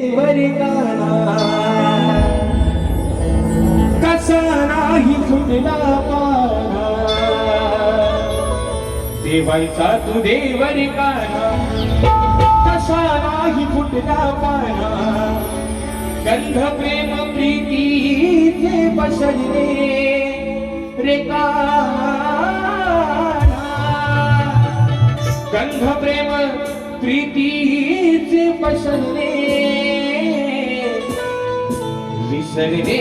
देवरी कसा नाही फुटला पाना देवायचा तू देवरी काना कसा नाही फुटला पाना गंध प्रेम प्रीतीचे पसरले रे काना गंध प्रेम प्रीतीचे बसले विसरले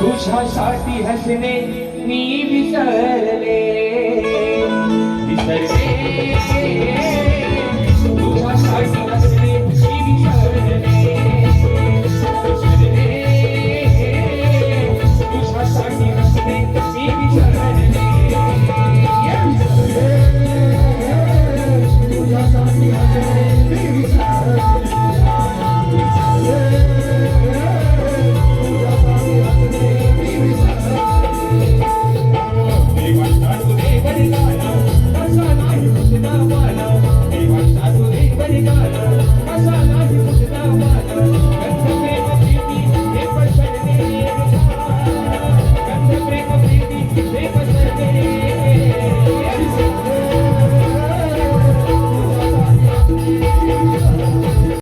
तुझ्यासाठी हसणे मी विसरले विसरले तुझ्यासाठी